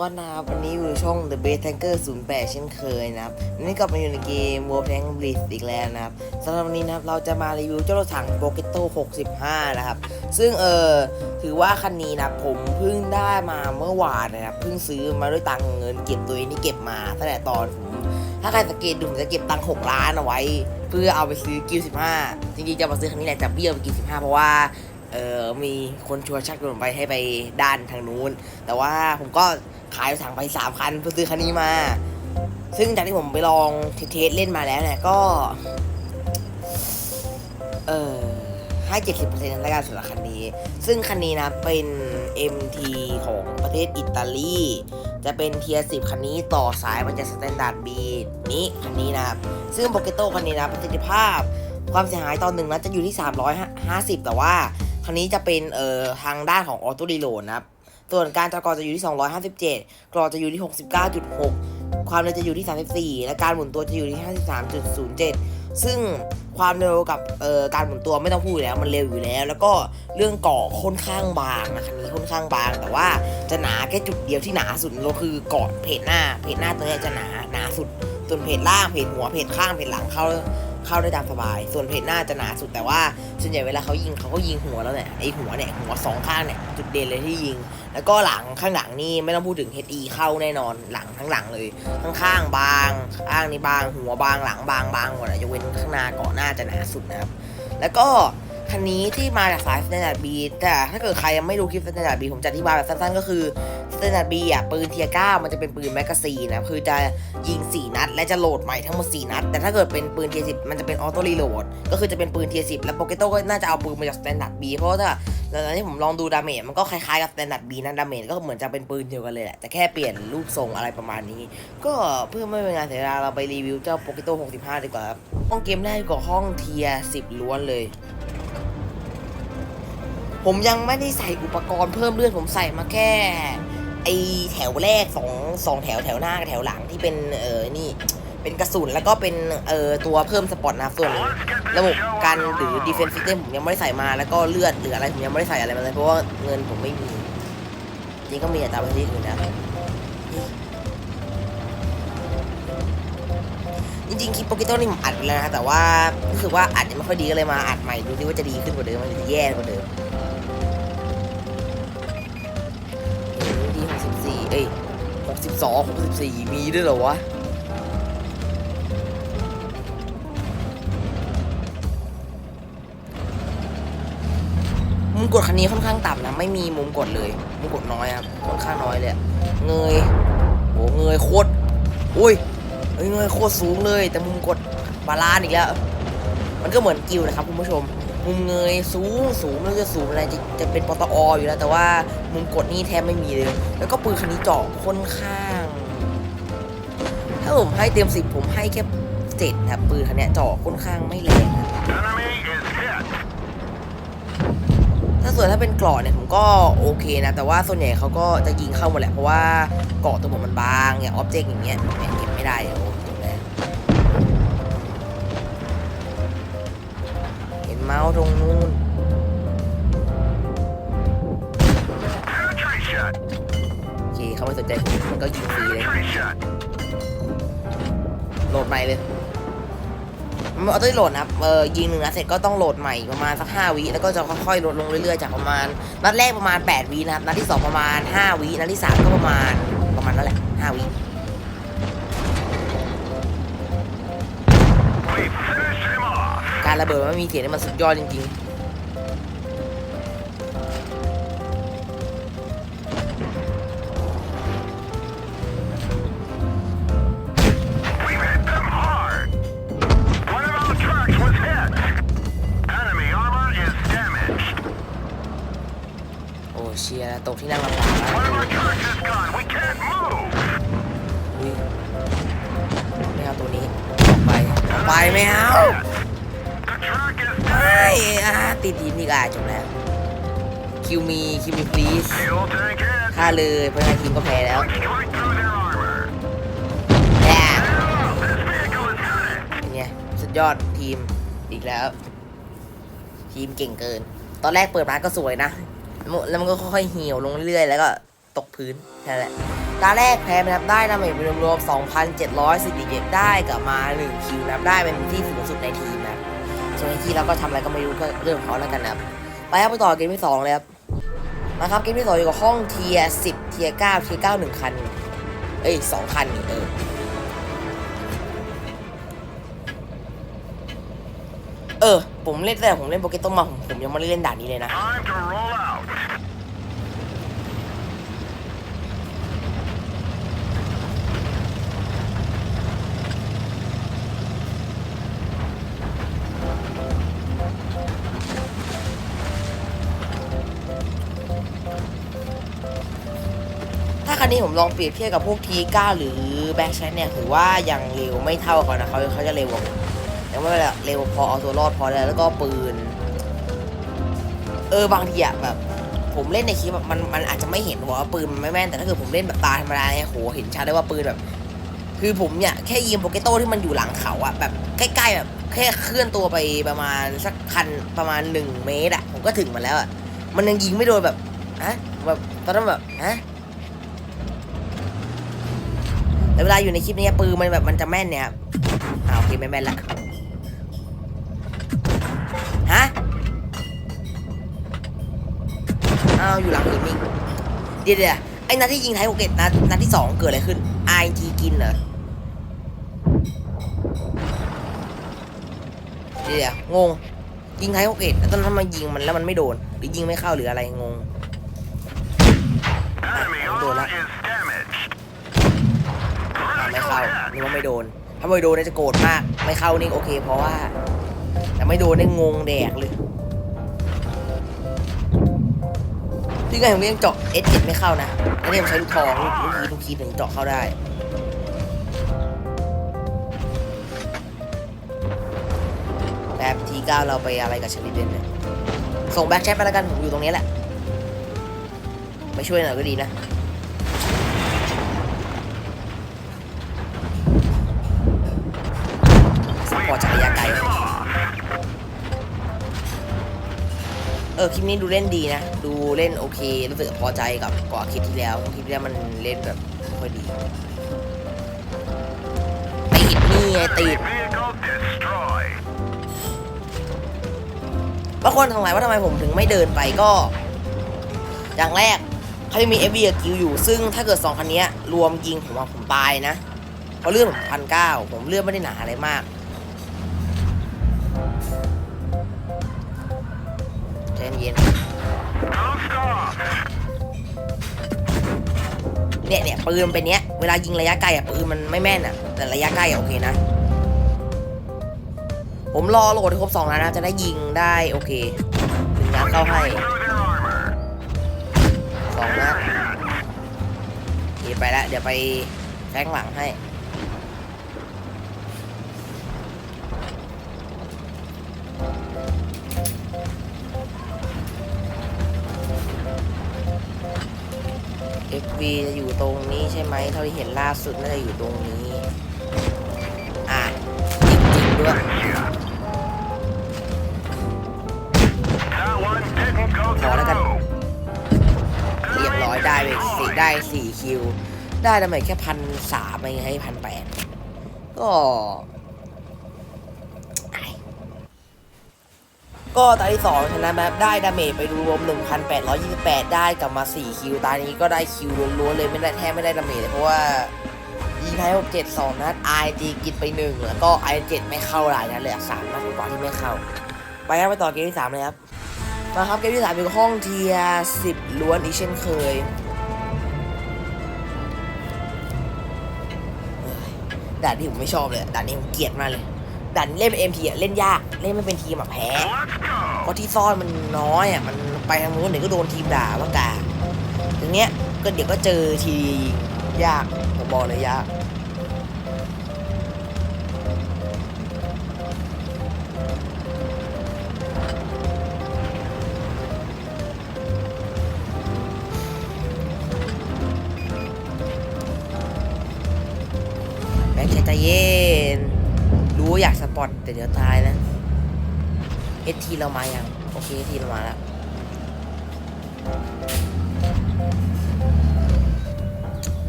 วันนะครับวันนี้อยู่ช่อง The Base Tanker 08 เช่นเคยนะครับวันนี้กลับมาอยู่ในเกม World Tank Blitz อีกแล้วนะครับสำหรับวันนี้นะครับเราจะมารีวิวเจ้ารถถัง p o k e t o 65 นะครับ ซึ่งเออถือว่าคันนี้นะผมเพิ่งได้มาเมื่อวานนะครับเพิ่งซื้อมาด้วยตังเงินเก็บตัวเองที่เก็บมาตั้งแต่ตอนผมถ้าใครสังเกตดูผมจะเก็บตังค์6ล้านเอาไว้ เพื่อเอาไปซื้อกิล15จริงๆจะมาซื้อคันนี้แหละแต่เบี้ยวไปกิล15เพราะว่า เออมีคนชวนชักชวนผมไปให้ไปด้านทางนู้น แต่ว่าผมก็ขายถังไปสามคันเพื่อซื้อคันนี้มา ซึ่งจากที่ผมไปลองเทสเล่นมาแล้วเนี่ยก็ เออให้เจ็ดสิบเปอร์เซ็นต์ในการสำหรับคันนี้ ซึ่งคันนี้นะเป็น MT ของประเทศอิตาลี จะเป็นเทียร์สิบคันนี้ต่อสายมาจากสแตนดาร์ดบีนี้คันนี้นะครับ ซึ่งโปเกโต้คันนี้นะประสิทธิภาพความเสียหายตอนหนึ่งนะจะอยู่ที่ 350 แต่ว่า คันนี้จะเป็นเอ่อทางด้านของออโต้รีโหลดนะครับ ส่วนการจอกรจะอยู่ที่ 257 กรอจะอยู่ที่ 69.6 ความเร็วจะอยู่ที่ 34 และการหมุนตัวจะอยู่ที่ 53.07 ซึ่งความเร็วกับเอ่อการหมุนตัวไม่ต้องพูดแล้วมันเร็วอยู่แล้ว แล้วก็เรื่องเกาะค่อนข้างบางนะคันนี้ค่อนข้างบาง แต่ว่าจะหนาแค่จุดเดียวที่หนาสุดก็คือเกาะเพจหน้าเพจหน้าตัวนี้จะหนาหนาสุดส่วนเพจล่างเพจหัวเพจข้างเพจหลังเข้า เข้าได้ตามสบาย ส่วนเพจหน้าจะหนาสุดแต่ว่าส่วนใหญ่เวลาเขายิงเขาก็ยิงหัวแล้วเนี่ยไอหัวเนี่ยหัวสองข้างเนี่ยจุดเด่นเลยที่ยิง แล้วก็หลังข้างหลังนี่ไม่ต้องพูดถึง HE เข้าแน่นอนหลังทั้งหลังเลยข้างข้างบางข้างนี่บางหัวบางหลังบางบางหมดอะยกเว้นข้างหน้าเกาะหน้าจะหนาสุดนะครับแล้วก็คันนี้ที่มาจากสายสแตนดาร์ดบีแต่ถ้าเกิดใครยังไม่รู้คลิปสแตนดาร์ดบีผมจะอธิบายแบบสั้นๆก็คือ สแตนดาร์ดบีอะปืนเทียก้ามันจะเป็นปืนแมกกาซีนนะคือจะยิง 4 นัด และจะโหลดใหม่ทั้งหมด 4 นัด แต่ถ้าเกิดเป็นปืนเทียสิมันจะเป็นออโต้รีโหลดก็คือจะเป็นปืนเทียสิแล้วโปเกโต้ก็น่าจะเอาปืนมาจากสแตนดาร์ดบีเพราะว่าถ้าตอนที่ผมลองดูดาเมจมันก็คล้ายๆกับสแตนดาร์ดบีนะดาเมจก็เหมือนจะเป็นปืนเดียวกันเลยแหละแต่แค่เปลี่ยนรูปทรงอะไรประมาณนี้ ก็เพื่อไม่เป็นการเสียเวลาเราไปรีวิวเจ้าโปเกโต้65 ดีกว่าครับห้องเกมแรกดีกว่าห้องเทีย10ล้วนเลยผมยังไม่ได้ใส่อุปกรณ์เพิ่มเลือดผมใส่มาแค่ ไอแถวแรกสองสองแถวแถวหน้ากับแถวหลังที่เป็นเออนี่เป็นกระสุนแล้วก็เป็นเอ่อตัวเพิ่มสปอร์ตนะครับส่วนระบบกันหรือ defense system ผมยังไม่ได้ใส่มาแล้วก็เลือดหรืออะไรผมยังไม่ได้ใส่อะไรมาเลยเพราะว่าเงินผมไม่มี จริงก็มีแต่ตามประเทศอื่นนะจริงๆคลิปโปเกโต้นี่ผมอัดไปแล้วนะแต่ว่ารู้สึกว่าอัดยังไม่ค่อยดีก็เลยมาอัดใหม่ดูซิว่าจะดีขึ้นกว่าเดิมมันจะแย่กว่าเดิม 62 64 มีด้วยเหรอวะ มุมกดคันนี้ค่อนข้างต่ำนะ ไม่มีมุมกดเลย มุมกดน้อยครับ ค่อนข้างน้อยเลย เงยโอ้เงยโคตร อุ้ยเงยโคตรสูงเลย แต่มุมกดบาลานอีกแล้ว มันก็เหมือนกิวนะครับคุณผู้ชม มุมเงยสูงสูงไม่รู้จะสูงอะไรจะจะเป็นปตออยู่แล้ว แต่ว่ามุมกดนี่แทบไม่มีเลย แล้วก็ปืนคันนี้เจาะค่อนข้าง ถ้าผมให้เต็มสิบผมให้แค่เจ็ดครับปืนคันเนี้ยเจาะค่อนข้างไม่แรงครับ Enemy is hit. ถ้าส่วนถ้าเป็นเกราะเนี่ยผมก็โอเคนะ แต่ว่าส่วนใหญ่เขาก็จะยิงเข้าหมดแหละเพราะว่าเกราะตัวผมมันบางเนี่ยออบเจกต์อย่างเงี้ยแม่งเก็บไม่ได้ โอ้จบแล้วเห็นเมาตรงนู้น Entry shot. โอเคเขาไม่สนใจผมมันก็ยิงฟรีเลยโหลดใหม่เลยมันเอาตัวโหลดนะครับเออยิงหนึ่งนัดเสร็จก็ต้องโหลดใหม่ประมาณสักห้าวิแล้วก็จะค่อยๆลดลงเรื่อยๆจากประมาณนัดแรกประมาณ 8วินะครับนัดที่ 2 ประมาณ 5วินัดที่ 3 ก็ประมาณประมาณนั่นแหละ5วิ การระเบิดไม่มีเสียงนี่มันสุดยอดจริงๆ โอ้เชียร์ตกที่นั่งลำบากไม่เอาตัวนี้ ไป ไปไม่เอา ไม่อะติดทีมอีกอะจบแล้ว คิวมีคิวมี please fuel tank hit. ฆ่าเลยเพราะงั้นทีมก็แพ้แล้วแย่เป็นไงสุดยอดทีมอีกแล้ว ทีมเก่งเกิน ตอนแรกเปิดมาก็สวยนะ แล้วมันก็ค่อยๆเหี่ยวลงเรื่อยๆ แล้วก็ตกพื้นแค่นั้นแหละตาแรกแพ้นะครับได้ดาเมจรวมๆ 2,747 ได้กลับมา 1 คิวนับได้เป็นที่สูงสุดในทีม ส่วนที่เราก็ทำอะไรก็ไม่รู้ก็เรื่องของเขาแล้วกันนะครับ ไปครับไปต่อเกมที่สองเลยครับ มาครับเกมที่สองอยู่กับห้องเทียสิบเทียเก้าเทียเก้าหนึ่งคัน เอ้ยสองคันนี่เออเออ ผมเล่นแต่ผมเล่นโปเกต้มาผมผมยังไม่ได้เล่นด่านนี้เลยนะ นี้ผมลองเปรียบเทียบกับพวกทีก้าหรือแบ็คแชทเนี่ยถือว่ายังเร็วไม่เท่ากันนะเขาเขาจะเร็วกว่าผมยังไม่เร็วพอเอาตัวรอดพอแล้วแล้วก็ปืน เออบางทีอะแบบ ผมเล่นในคลิปแบบมันมันอาจจะไม่เห็นว่าปืนมันไม่แม่นแต่ถ้าเกิดผมเล่นแบบตาธรรมดาเนี่ยโหเห็นชัดได้ว่าปืนแบบ คือผมเนี่ยแค่ยิงโปเกโต้ที่มันอยู่หลังเขาอะแบบใกล้ๆแบบแค่เคลื่อนตัวไปประมาณสักคันประมาณหนึ่งเมตรอะผมก็ถึงมันแล้วอะมันยังยิงไม่โดนแบบฮะแบบตอนนั้นแบบฮะ แต่เวลาอยู่ในคลิปนี้ปืนมันแบบมันจะแม่นเนี่ยครับอ่าโอเคไม่แม่นละฮะอ้าวอยู่หลังหินนี่เดี๋ยวเดี๋ยวไอ้นัดที่ยิงไทยโอเกตนัดนัดที่สองเกิดอะไรขึ้นไอทีกินเหรอเดี๋ยวเดี๋ยวงงยิงไทยโอเกตแล้วตอนนั้นทำไมยิงมันแล้วมันไม่โดน หรือยิงไม่เข้าหรืออะไรงง Enemy Hold on, armor uh. is damaged. อะไม่ Critical เข้านึกว่าไม่โดน ถ้าไม่โดนเนี่ยจะโกรธมาก ไม่เข้านี่โอเค เพราะว่า แต่ไม่โดนได้งงแดกเลยที่ไงผมยังเจาะ S7 ไม่เข้านะแล้วเนี่ยผมใช้ลูกทองลูกคีลูกคีถึงเจาะเข้าได้แบบทีเก้าเราไปอะไรกับชลิเดนเนี่ยส่งแบ็คแชทไปแล้วกันผมอยู่ตรงนี้แหละ ไม่ช่วยหน่อยก็ดีนะ ออคลิปนี้ดูเล่นดีนะ ดูเล่นโอเค รู้สึกพอใจกับกว่าคลิปที่แล้วคลิปที่แล้วมันเล่นแบบไม่ค่อยดีติดนี่ไงติดบางคนสงสัยว่าทำไมผมถึงไม่เดินไปก็ อย่างแรกเขาจะมี f อ b กิวอยู่ ซึ่งถ้าเกิดสองคันนี้รวมยิงผมว่าผมตายนะเพราะเลือดผมพันเก้าผมเลือดไม่ได้หนาอะไรมาก ใจเย็นเนี่ยเนี่ยปืนเป็นเนี้ยเวลายิงระยะไกลอะปืนมันไม่แม่นอะ แต่ระยะใกล้อะโอเคนะ ผมรอโหลดครบสองนัดนะจะได้ยิงได้โอเคถึงนัดเข้าให้สองนัดโอเคไปแล้วเดี๋ยวไปแฟงหลังให้ FV จะอยู่ตรงนี้ใช่ไหมเท่าที่เห็นล่าสุดน่าจะอยู่ตรงนี้ อะจริงๆด้วย That one didn't go Bỏ ra cạnh. through. เรียบร้อยได้ไปสี่ได้สี่คิว ได้ทำไมแค่พันสามเองให้พันแปดก็ไอ้ ก็ตาที่สองชนะแบบได้ดาเมจไปรวม 1,828 ได้กลับมา 4 คิว ตานี้ก็ได้คิวล้วนๆเลยไม่ได้แทบไม่ได้ดาเมจเลยเพราะว่ายิงไทย67 2 นัด IG กินไป 1 แล้วก็ I7 ไม่เข้าหลายนัดเลยสามนัดกว่าที่ไม่เข้า ไปครับไปต่อเกมที่ 3 เลยครับ มาครับเกมที่ 3 เป็นห้องเทียสิบล้วนอีกเช่นเคยด่านที่ผมไม่ชอบเลยด่านนี้ผมเกลียดมากเลย ด่านเล่นเป็นเอ็มทีอะเล่นยากเล่นไม่เป็นทีมอะแพ้เพราะที่ซ่อนมันน้อยอะมันไปทางนู้นเดี๋ยวก็โดนทีมด่าว่ากาอย่างเงี้ยก็เดี๋ยวก็เจอทียากผมบอกเลยยากแบงค์ใจเย็น ว่าอยากสปอตแต่เดี๋ยวตายนะเอทีเรามายังโอเคเอทีเรามาแล้ว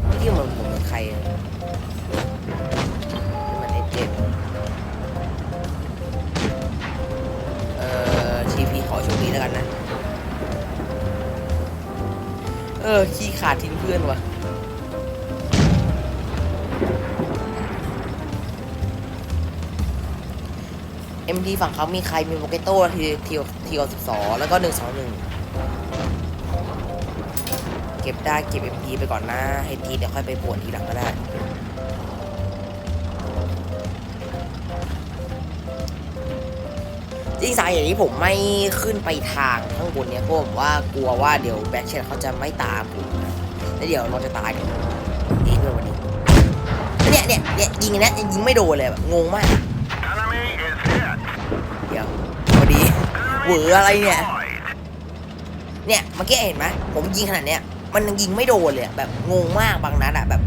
เอที่เหมือนผมเหมือนใครอะมันเอเจนต์เอ่อทีพีขอโชคดีแล้วกันนะ เออขี้ขาดทิ้งเพื่อนวะ เอ็มดีฝั่งเขามีใครมีโปเกโต้ทีทีทีสิบสองแล้วก็หนึ่งสองหนึ่งเก็บได้เก็บเอ็มดีไปก่อนนะให้ทีเดี๋ยวค่อยไปปวดทีหลังก็ได้จริงสาเหตุที่ผมไม่ขึ้นไปทางข้างบนเนี่ยเพราะผมว่ากลัวว่าเดี๋ยวแบ็คเชนเขาจะไม่ตามผมนะแล้วเดี๋ยวเราจะตายกันเองด้วยวันนี้เนี่ยเนี่ยเนี่ยยิงอันเนี้ยยิงไม่โดนเลยแบบงงมาก Enemy is hit. เดี๋ยวพอดี เหวออะไรเนี่ย เนี่ยเมื่อกี้เห็นไหมผมยิงขนาดเนี้ย มันยังยิงไม่โดนเลยแบบงงมากบางนัดอะแบบ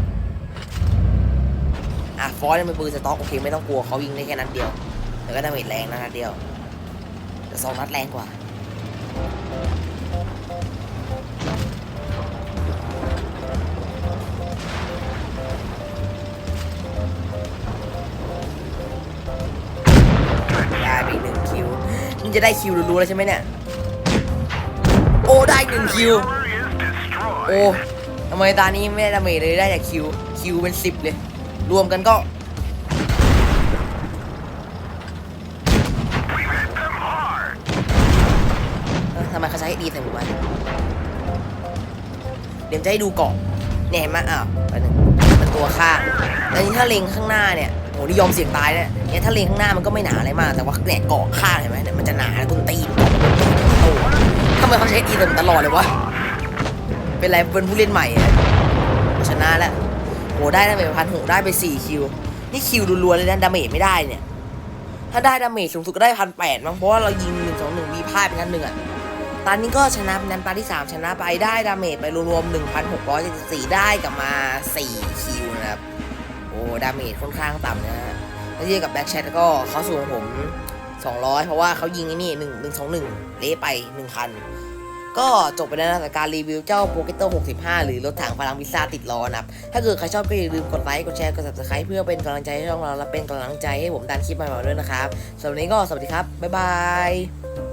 อะฟอสเป็นปืนสต็อกโอเคไม่ต้องกลัวเขายิงได้แค่นัดเดียวแต่ก็ดาเมจแรงนะนัดเดียวแต่สองนัดแรงกว่า นี่จะได้คิวรู้ๆแล้วใช่ไหมเนี่ย โอ้ได้หนึ่งคิว โอ้ทำไมตานี้ไม่ได้ดาเมจเลยได้แต่คิว คิวเป็นสิบเลย รวมกันก็ ทำไมเขาใช้ดีใส่ผมวะเดี๋ยวจะให้ดูกล่องเนี่ยเห็นไหมอ้าวไปหนึ่งมันตัวข้างแต่นี่ถ้าเล็งข้างหน้าเนี่ย หนี่ยอมเสี่ยงตายเนี่ยเนี่ยถ้าเลงข้างหน้ามันก็ไม่หนาอะไรมาก แต่ว่าเนี่ยเกาะข้างเห็นไหมเนี่ยมันจะหนากุนตีนโอ้ทำไมเขาใช้ดีใส่ผมตลอดเลยวะ เป็นไรเป็นผู้เล่นใหม่ชนะแล้วโหได้ดาเมจพันหกได้ไปสี่คิว นี่คิวรัวๆเลยนะดาเมจไม่ได้เนี่ย ถ้าได้ดาเมจสูงสุดก็ได้พันแปดมั้ง เพราะว่าเรายิงหนึ่งสองหนึ่งมีพลาดไปนัดหนึ่งอะตอนนี้ก็ชนะเป็นนันตาที่3ชนะไปได้ดาเมจไปรวมๆ1,674ได้กลับมา4คิวนะครับ ดาเมจค่อนข้างต่ำนะฮะถ้าเทียบกับแบ็กแชทก็เขาสูงผม 200 เพราะว่าเขายิงไอ้นี่1 1 2 1 เละไป1คันก็จบไปแล้วนะกับการรีวิวเจ้าโปเกโต้65 หรือรถถังพลังพิซซ่าติดล้อนะครับ ถ้าเกิดใครชอบก็อย่าลืมกดไลค์ กดแชร์ กด subscribe เพื่อเป็นกำลังใจให้ช่องเราและเป็นกำลังใจให้ผมดันคลิปใหม่ๆด้วยนะครับสำหรับวันนี้ก็สวัสดีครับ บ๊ายบาย